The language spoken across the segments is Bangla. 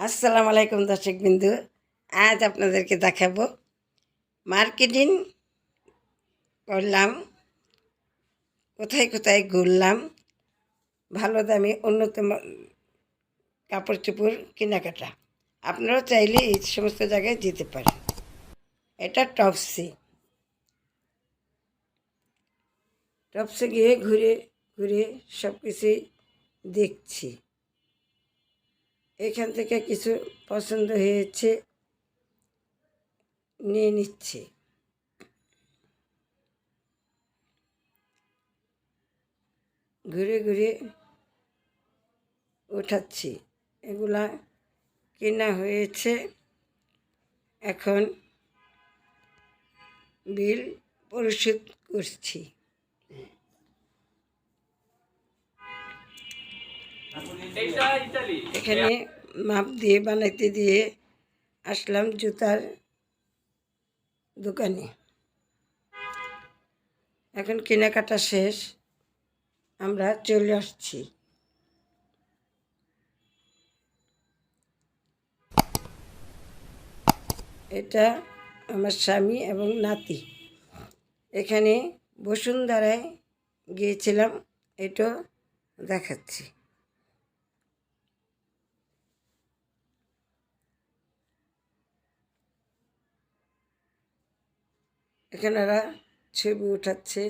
আসসালামু আলাইকুম দর্শক বিন্দু আজ আপনাদেরকে দেখাবো মার্কেটিং করলাম, কোথায় কোথায় ঘুরলাম, ভালো দামি উন্নত মা- কাপড় চোপড় কেনাকাটা। আপনারাও চাইলে এই সমস্ত জায়গায় যেতে পারেন। এটা টপসি। টপসে গিয়ে ঘুরে ঘুরে সব কিছুই দেখছি। এখান থেকে কিছু পছন্দ হয়েছে, নিয়ে নিচ্ছে। ঘুরে ঘুরে উঠাচ্ছি। এগুলা কেনা হয়েছে। এখন বিল পরিশোধ করছি। এখানে মাপ দিয়ে বানাইতে দিয়ে আসলাম জুতার দোকানে। এখন কেনাকাটা শেষ, আমরা চলে আসছি। এটা আমার স্বামী এবং নাতি। এখানে বসুন্ধরায় গিয়েছিলাম এটা দেখাচ্ছি। এখানে ছবি উঠাচ্ছে।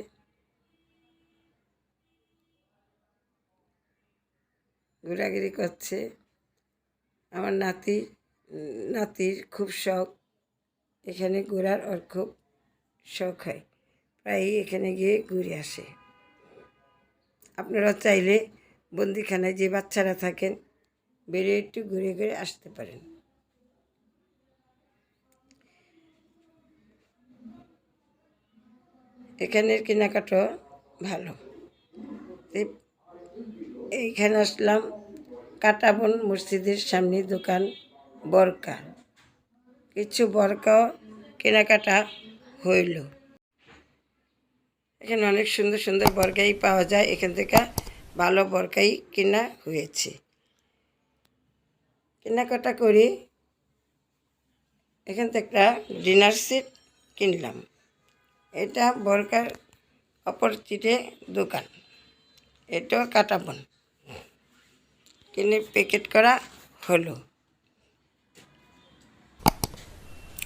ঘোরাঘুরি করছে। আমার নাতি, নাতির খুব শখ। এখানে ঘোরার ওর খুব শখ হয়। প্রায়ই এখানে গিয়ে ঘুরে আসে। আপনারা চাইলে বন্দিখানায় যে বাচ্চারা থাকেন, বেরিয়ে একটু ঘুরে ঘুরে আসতে পারেন। এখানের কেনাকাটা ভালো। এই- এইখানে আসলাম কাটাবন মসজিদের সামনে দোকান বরকা। কিছু বরকাও কেনাকাটা হইল। এখানে অনেক সুন্দর সুন্দর বরকাই পাওয়া যায়। এখান থেকে ভালো বরকাই কেনা হয়েছে। কেনাকাটা করে এখান থেকে একটা ডিনার সেট কিনলাম। এটা বরকার অপরিচিতে দোকান। এটাও কাটাবন। কিনে প্যাকেট করা হলো।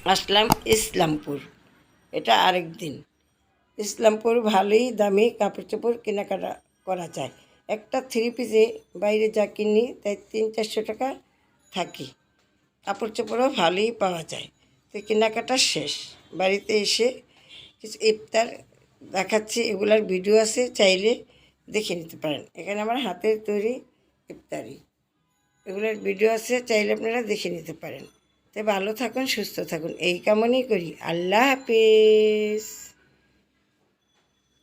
আসলাম ইসলামপুর। এটা আরেক দিন। ইসলামপুর ভালোই দামি কাপড় চোপড় কেনাকাটা করা যায়। একটা থ্রি পিসে বাইরে যা কিনি, তাই তিন চারশো টাকা থাকি। কাপড় চোপড়ও ভালোই পাওয়া যায়। তো কেনাকাটা শেষ। বাড়িতে এসে কিছু ইফতার দেখাচ্ছি, এগুলার ভিডিও আছে, চাইলে দেখে নিতে পারেন। এখানে আমার হাতের তৈরি ইফতারি। এগুলোর ভিডিও আছে, চাইলে আপনারা দেখে নিতে পারেন। তাই ভালো থাকুন, সুস্থ থাকুন। এই কামনেই করি। আল্লাহ হাফিজ।